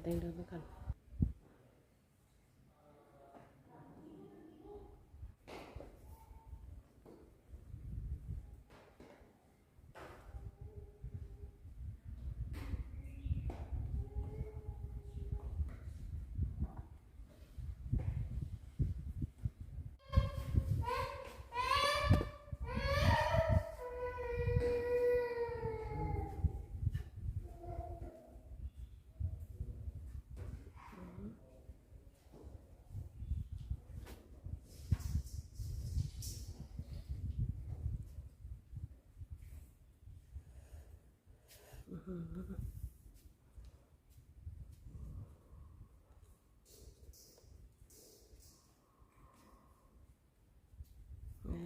เอาเต็งเดินไปก่อน แล้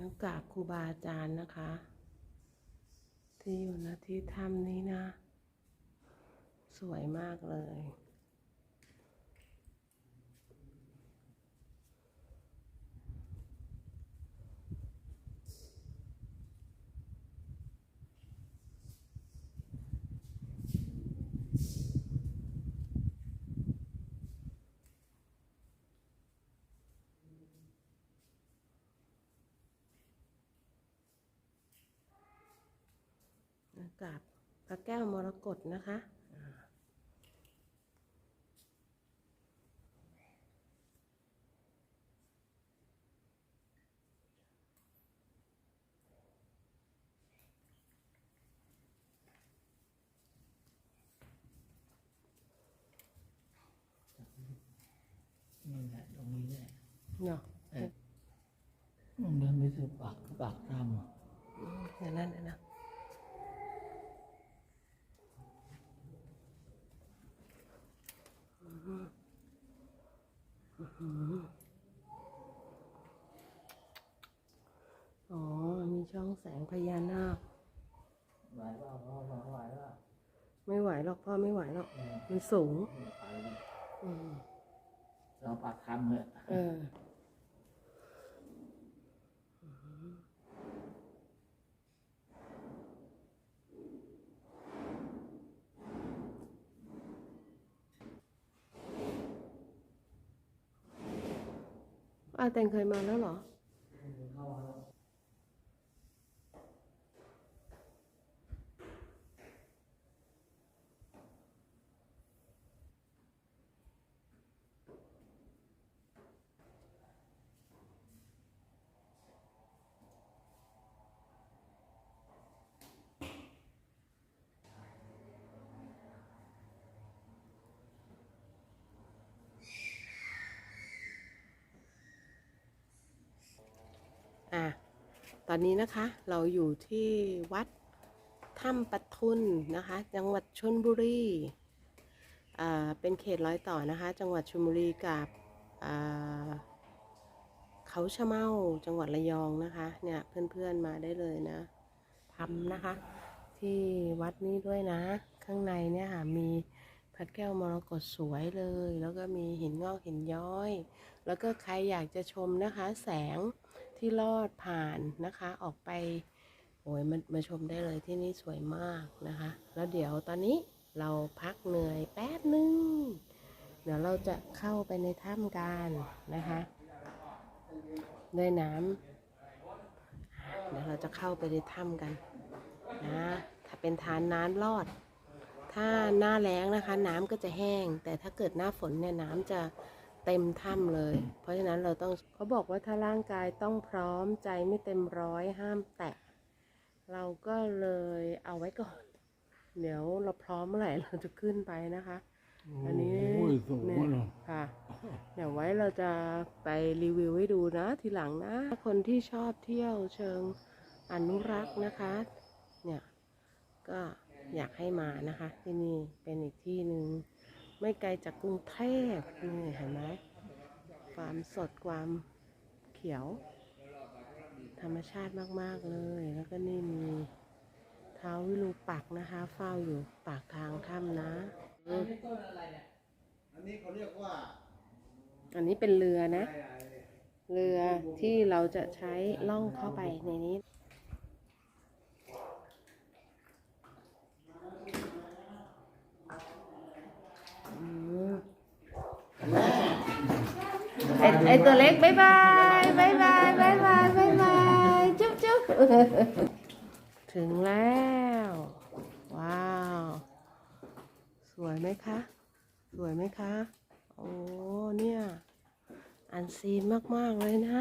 วกราบครูบาอาจารย์นะคะ ที่อยู่ณที่ถ้ำนี้นะ สวยมากเลย กับพระแก้วมรกตนะคะอ่านี่แหละตรงนี้แหละเนาะมันเดินไปสู่ปากปากถ้ำอะอืมอย่างนั้นน่ะนะ อืมอื้อหืออ๋อ มีช่องแสงพญานาค ไหวเปล่าพ่อพ่อไหวเปล่าไม่ไหวหรอกพ่อไม่ไหวหรอก เออมันสูงไปเลยอืมเราปากถ้ำเถอะ เออ อาแตงเคยมาแล้วเหรอ อะตอนนี้นะคะเราอยู่ที่วัดถ้ำปะทุนนะคะ จังหวัดชลบุรีอ่าเป็นเขตร้อยต่อนะคะ จังหวัดชลบุรีกับอ่าเขาชะเมาจังหวัดระยองนะคะเนี่ยเพื่อนๆมาได้เลยนะทำนะคะ ที่วัดนี้ด้วยนะ ข้างในเนี่ยค่ะมีพระแก้วมรกตสวยเลย แล้วก็มีหินงอกหินย้อย แล้วก็ใครอยากจะชมนะคะ แสง ที่ลอดผ่านนะคะ ออกไปโอ้ยมามาชมได้เลยที่นี่สวยมากนะคะ แล้วเดี๋ยวตอนนี้เราพักเหนื่อยแป๊บนึง เดี๋ยวเราจะเข้าไปในถ้ำกันนะคะด้วยน้ำเดี๋ยวเราจะเข้าไปในถ้ำกันนะถ้าเป็นทานน้ำรอด ถ้าหน้าแล้งนะคะ น้ำก็จะแห้ง แต่ถ้าเกิดหน้าฝนเนี่ยน้ำจะ เต็มถ้ำเลย เพราะฉะนั้นเราต้องเขาบอกว่าถ้าร่างกายต้องพร้อมใจไม่เต็มร้อยห้ามแตะ เราก็เลยเอาไว้ก่อน เดี๋ยวเราพร้อมเมื่อไหร่เราจะขึ้นไปนะคะ อันนี้โอ้ยสูงเนี่ยเนาะค่ะ เดี๋ยวไว้เราจะไปรีวิวให้ดูนะ ทีหลังนะ คนที่ชอบเที่ยวเชิงอนุรักษ์นะคะ เนี่ย ก็อยากให้มานะคะ ที่นี่เป็นอีกที่หนึ่ง ไม่ไกลจากกรุงเทพนี่เห็นไหมความสดความเขียว ธรรมชาติมาก ๆ เลย แล้วก็นี่มีเท้าวิรูปักษ์นะคะ เฝ้าอยู่ปากทางถ้ำนะอืมอันนี้เขาเรียกว่า อันนี้เป็นเรือนะ เรือที่เราจะใช้ล่องเข้าไปในนี้ ไอตัวเล็กบายบายบายบายบายบายบายบายจุ๊บจุ๊บถึงแล้ว ว้าว สวยไหมคะ สวยไหมคะ โอ้เนี่ย อันซีนมาก ๆ เลยนะ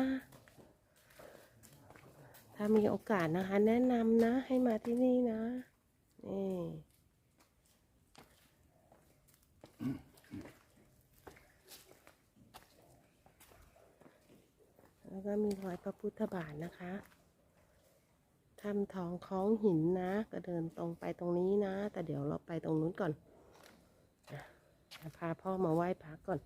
ถ้ามีโอกาสนะคะ แนะนำนะ ให้มาที่นี่นะนี่ แล้วก็มีรอยพระพุทธบาทนะคะถ้ำทองคล้องหินนะ ก็เดินตรงไปตรงนี้นะ แต่เดี๋ยวเราไปตรงนู้นก่อนอะพาพ่อมาไหว้พระก่อน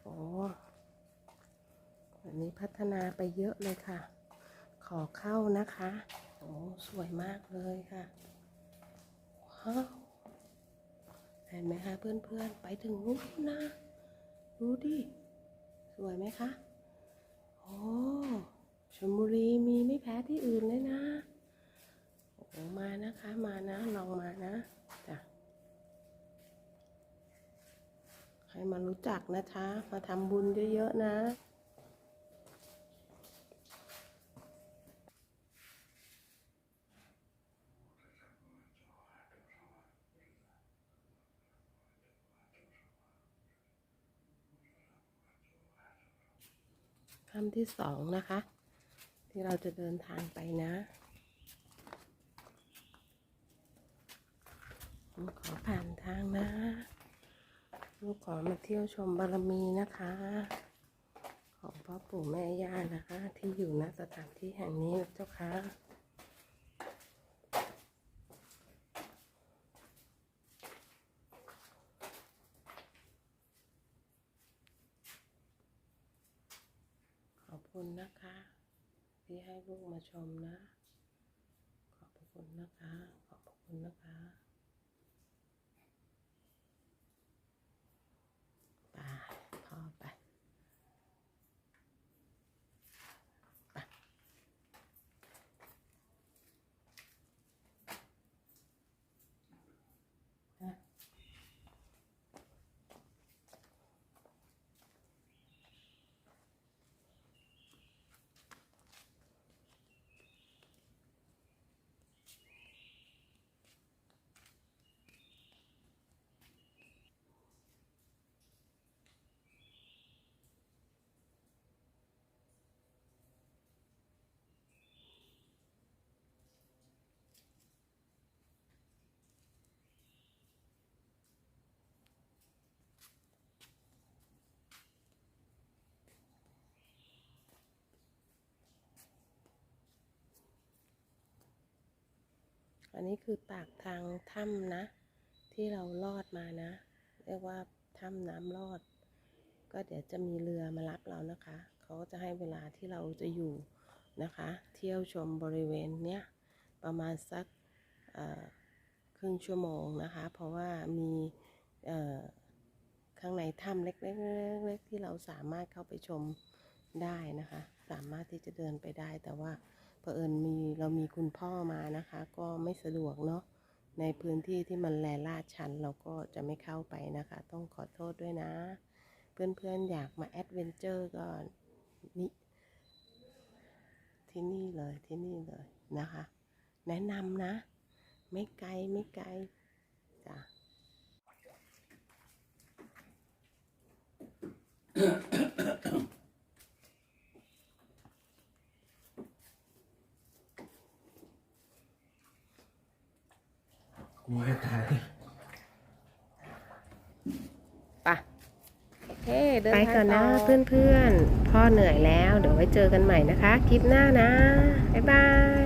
โอ้วันนี้พัฒนาไปเยอะเลยค่ะ ขอเข้านะคะ โอ้ สวยมากเลยค่ะ ว้าว เห็นไหมคะเพื่อนๆ ไปถึงนู้นนะ ดูดิ สวยไหมคะโอ้ชลบุรีมีไม่แพ้ที่อื่นเลยนะโอ้มานะคะมานะ ลองมานะจ้ะให้มารู้จักนะคะ มาทำบุญเยอะๆนะ คำที่สองนะคะ ที่เราจะเดินทางไปนะผมขอผ่านทางนะลูกขอมาเที่ยวชมบารมีนะคะ ของพ่อปู่แม่ย่านะคะ ที่อยู่ณสถานที่แห่งนี้เจ้าค่ะขอบ คุณนะคะ ที่ให้ลูกมาชมนะ ขอบพระคุณนะคะ ขอบพระคุณนะคะ อันนี้คือปากทางถ้ำนะ ที่เราลอดมานะ เรียกว่าถ้ำน้ำลอด ก็เดี๋ยวจะมีเรือมารับเรานะคะ เขาก็จะให้เวลาที่เราจะอยู่นะคะ เที่ยวชมบริเวณเนี้ยประมาณสักครึ่งชั่วโมงนะคะ เพราะว่ามีข้างในถ้ำเล็กๆเล็กๆที่เราสามารถเข้าไปชมได้นะคะ สามารถที่จะเดินไปได้แต่ว่า เผอิญมีเรามีคุณพ่อมานะคะ ก็ไม่สะดวกเนาะในพื้นที่ที่มันแลลาดชันเราก็จะไม่เข้าไปนะคะ ต้องขอโทษด้วยนะ เพื่อนๆอยากมาแอดเวนเจอร์ก็นี่ที่นี่เลยที่นี่เลยนะคะ แนะนำนะ ไม่ไกลไม่ไกลจ้ะ มีกระถายไปโอเคเดินไปก่อนนะเพื่อนๆ พ่อเหนื่อยแล้ว เดี๋ยวไว้เจอกันใหม่นะคะ คลิปหน้านะ บ๊ายบาย